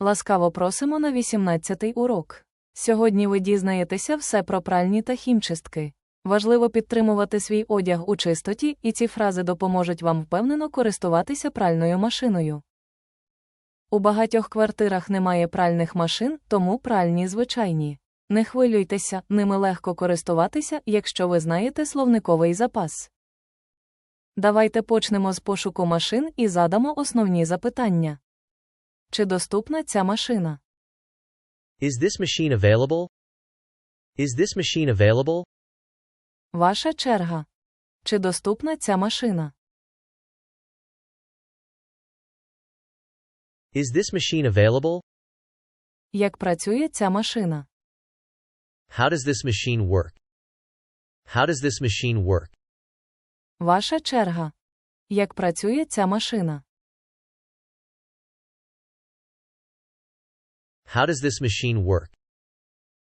Ласкаво просимо на 18-й урок. Сьогодні ви дізнаєтеся все про пральні та хімчистки. Важливо підтримувати свій одяг у чистоті, і ці фрази допоможуть вам впевнено користуватися пральною машиною. У багатьох квартирах немає пральних машин, тому пральні звичайні. Не хвилюйтеся, ними легко користуватися, якщо ви знаєте словниковий запас. Давайте почнемо з пошуку машин і задамо основні запитання. Чи доступна ця машина? Is this machine available? Is this machine available? Ваша черга. Чи доступна ця машина? Is this machine available? Як працює ця машина? How does this machine work? How does this machine work? Ваша черга. Як працює ця машина? How does this machine work?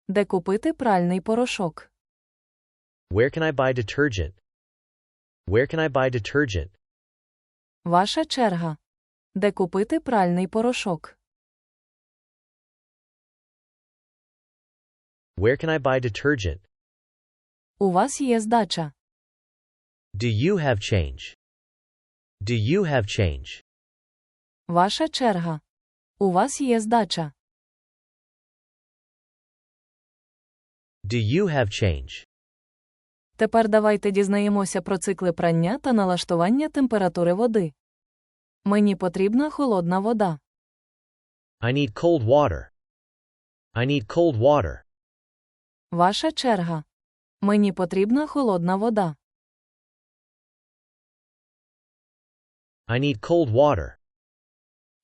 Де купити пральний порошок? Where can I buy detergent? Where can I buy detergent? Ваша черга. Де купити пральний порошок? Where can I buy detergent? У вас є здача. Do you have change? Do you have change? Ваша черга. У вас є здача. Do you have change? Тепер давайте дізнаємося про цикли прання та налаштування температури води. Мені потрібна холодна вода. I need cold water. I need cold water. Ваша черга. Мені потрібна холодна вода. I need cold water.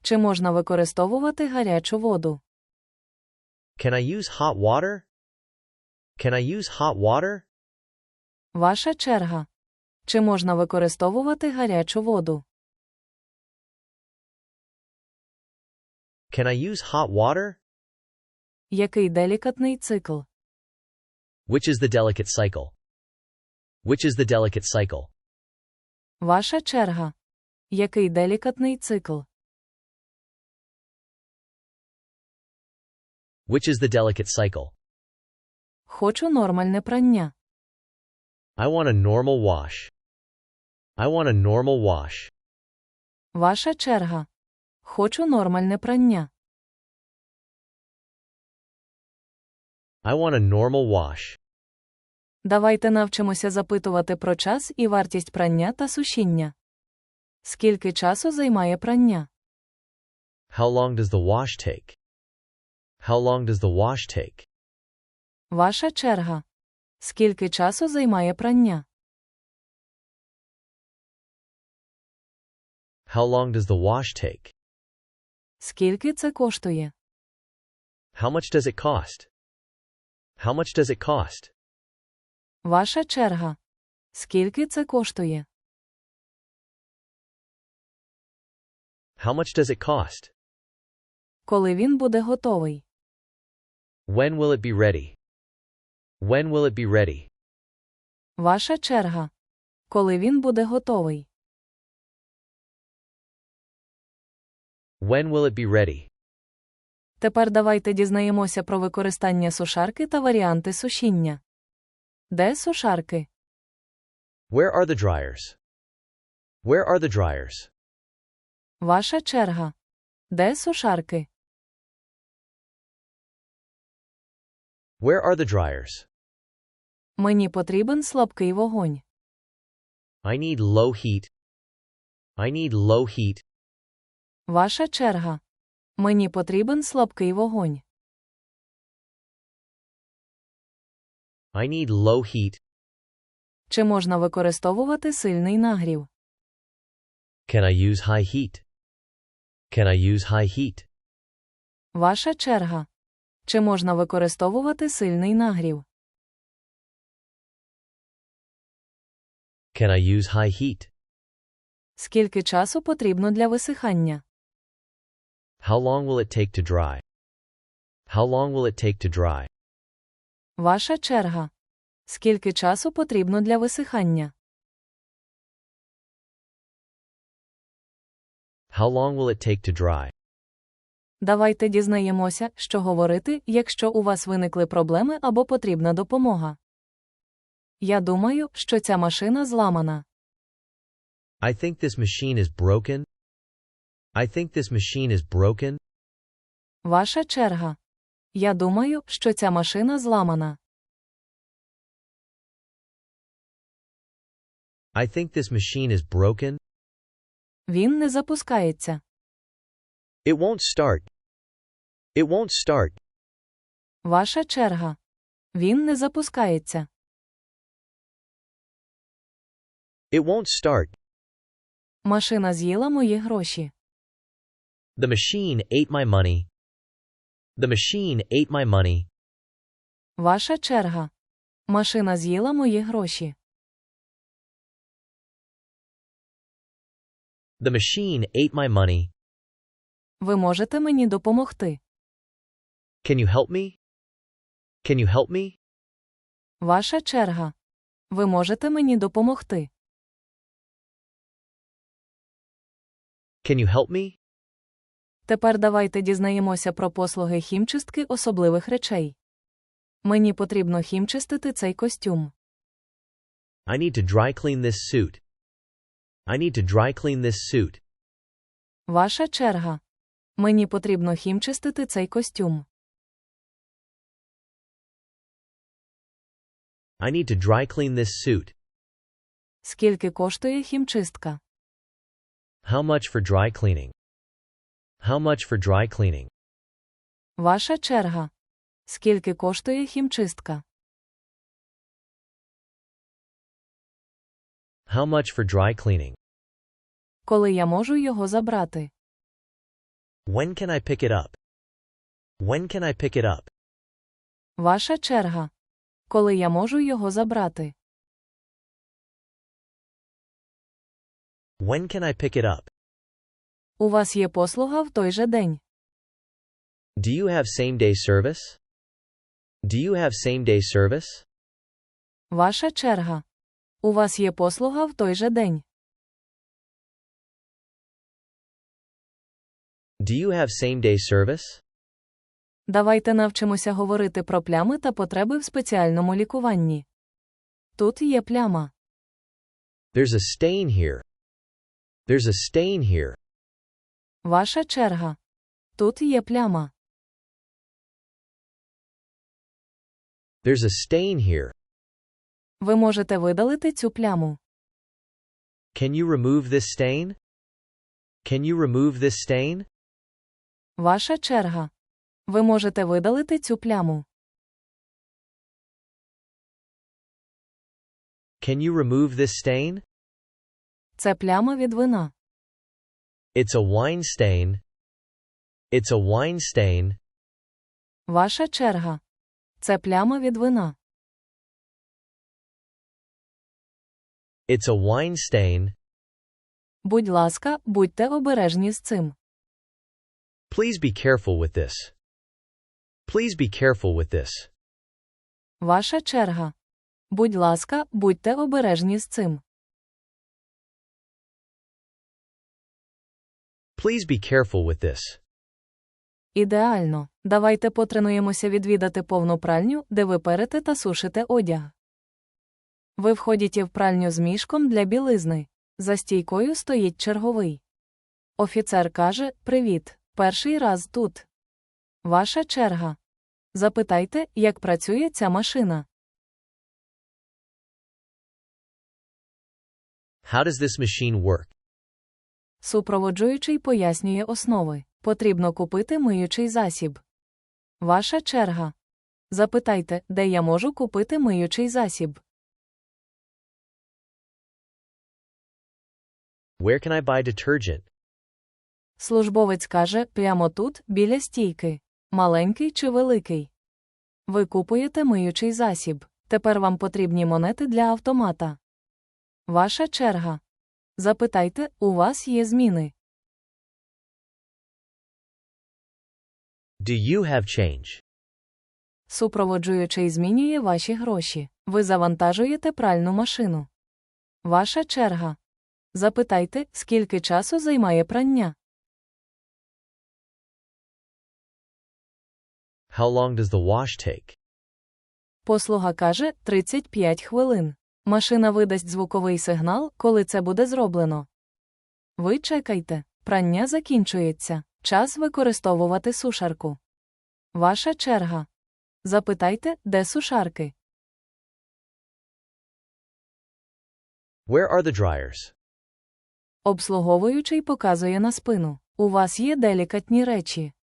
Чи можна використовувати гарячу воду? Can I use hot water? Can I use hot water? Ваша черга. Чи можна використовувати гарячу воду? Can I use hot water? Який делікатний цикл? Which is the delicate cycle? Which is the delicate cycle? Ваша черга. Який делікатний цикл? Which is the delicate cycle? Хочу нормальне прання. I want a normal wash. I want a normal wash. Ваша черга. Хочу нормальне прання. I want a normal wash. Давайте навчимося запитувати про час і вартість прання та сушіння. Скільки часу займає прання? How long does the wash take? How long does the wash take? Ваша черга. Скільки часу займає прання? How long does the wash take? Скільки це коштує? How much does it cost? How much does it cost? Ваша черга. Скільки це коштує? How much does it cost? Коли він буде готовий? When will it be ready? When will it be ready? Ваша черга. Коли він буде готовий? When will it be ready? Тепер давайте дізнаємося про використання сушарки та варіанти сушіння. Де сушарки? Where are the dryers? Where are the dryers? Ваша черга. Де сушарки? Where are the dryers? Мені потрібен слабкий вогонь. I need low heat. I need low heat. Ваша черга. Мені потрібен слабкий вогонь. I need low heat. Чи можна використовувати сильний нагрів? Can I use high heat? Can I use high heat? Ваша черга. Чи можна використовувати сильний нагрів? Can I use high heat? Скільки часу потрібно для висихання? How long will it take to dry? How long will it take to dry? Ваша черга. Скільки часу потрібно для висихання? How long will it take to dry? Давайте дізнаємося, що говорити, якщо у вас виникли проблеми або потрібна допомога. Я думаю, що ця машина зламана. I think this machine is broken. I think this machine is broken. Ваша черга. Я думаю, що ця машина зламана. I think this machine is broken. Він не запускається. It won't start. It won't start. Ваша черга. Він не запускається. It won't start. Машина з'їла мої гроші. The machine ate my money. The machine ate my money. Ваша черга. Машина з'їла мої гроші. The machine ate my money. Ви можете мені допомогти. Can you help me? Can you help me? Ваша черга. Ви можете мені допомогти. Can you help me? Тепер давайте дізнаємося про послуги хімчистки особливих речей. Мені потрібно хімчистити цей костюм. I need to dry clean this suit. I need to dry clean this suit. Ваша черга. Мені потрібно хімчистити цей костюм. I need to dry clean this suit. Скільки коштує хімчистка? How much for dry cleaning? How much for dry cleaning? Ваша черга. Скільки коштує хімчистка? How much for dry cleaning? Коли я можу його забрати? When can I pick it up? When can I pick it up? Ваша черга. Коли я можу його забрати? When can I pick it up? У вас є послуга в той же день. Do you have same day service? Do you have same day service? Ваша черга. У вас є послуга в той же день. Do you have same day service? Давайте навчимося говорити про плями та потреби в спеціальному лікуванні. Тут є пляма. There's a stain here. There's a stain here. Ваша черга. Тут є пляма. There's a stain here. Ви можете видалити цю пляму. Can you remove this stain? Can you remove this stain? Ваша черга. Ви можете видалити цю пляму. Can you remove this stain? Це пляма від вина. It's a wine stain. It's a wine stain. Ваша черга. Це пляма від вина. It's a wine stain. Будь ласка, будьте обережні з цим. Please be careful with this. Please be careful with this. Ваша черга. Будь ласка, будьте обережні з цим. Please be careful with this. Ідеально. Давайте потренуємося відвідати повну пральню, де ви перете та сушите одяг. Ви входите в пральню з мішком для білизни. За стійкою стоїть черговий. Офіцер каже: Привіт, перший раз тут. Ваша черга. Запитайте, як працює ця машина. How does this machine work? Супроводжуючий пояснює основи. Потрібно купити миючий засіб. Ваша черга. Запитайте, де я можу купити миючий засіб. Where can I buy detergent? Службовець каже прямо тут, біля стійки. Маленький чи великий. Ви купуєте миючий засіб. Тепер вам потрібні монети для автомата. Ваша черга. Запитайте, у вас є зміни. Do you have change? Супроводжуючий змінює ваші гроші. Ви завантажуєте пральну машину. Ваша черга. Запитайте, скільки часу займає прання. How long does the wash take? Послуга каже 35 хвилин. Машина видасть звуковий сигнал, коли це буде зроблено. Ви чекайте. Прання закінчується. Час використовувати сушарку. Ваша черга. Запитайте, де сушарки. Where are the dryers? Обслуговуючий показує на спину. У вас є делікатні речі.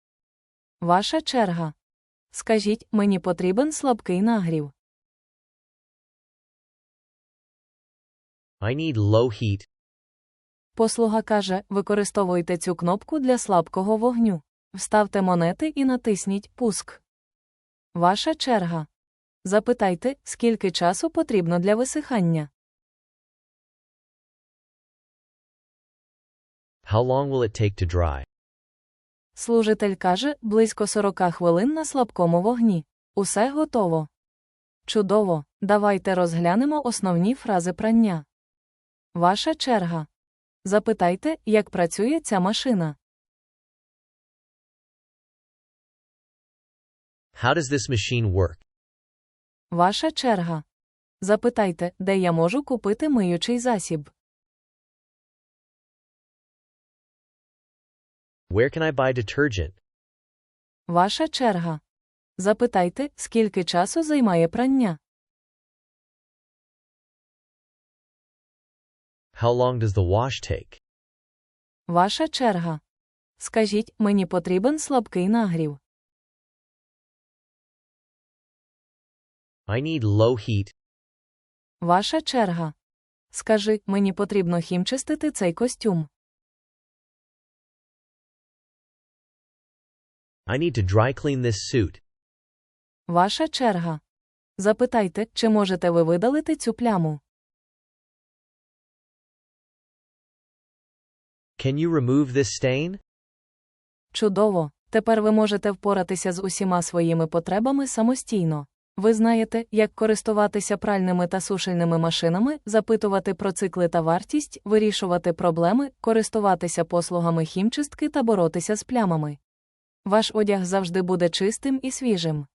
Ваша черга. Скажіть, мені потрібен слабкий нагрів. I need low heat. Послуга каже, використовуйте цю кнопку для слабкого вогню. Вставте монети і натисніть Пуск. Ваша черга. Запитайте, скільки часу потрібно для висихання. How long will it take to dry? Служитель каже, близько 40 хвилин на слабкому вогні. Усе готово. Чудово. Давайте розглянемо основні фрази прання. Ваша черга. Запитайте, як працює ця машина. How does this machine work? Ваша черга. Запитайте, де я можу купити миючий засіб. Where can I buy detergent? Ваша черга. Запитайте, скільки часу займає прання. How long does the wash take? Ваша черга. Скажіть, мені потрібен слабкий нагрів. I need low heat. Ваша черга. Скажи, мені потрібно хімчистити цей костюм. I need to dry clean this suit. Ваша черга. Запитайте, чи можете ви видалити цю пляму. Can you remove this stain? Чудово. Тепер ви можете впоратися з усіма своїми потребами самостійно. Ви знаєте, як користуватися пральними та сушильними машинами, запитувати про цикли та вартість, вирішувати проблеми, користуватися послугами хімчистки та боротися з плямами. Ваш одяг завжди буде чистим і свіжим.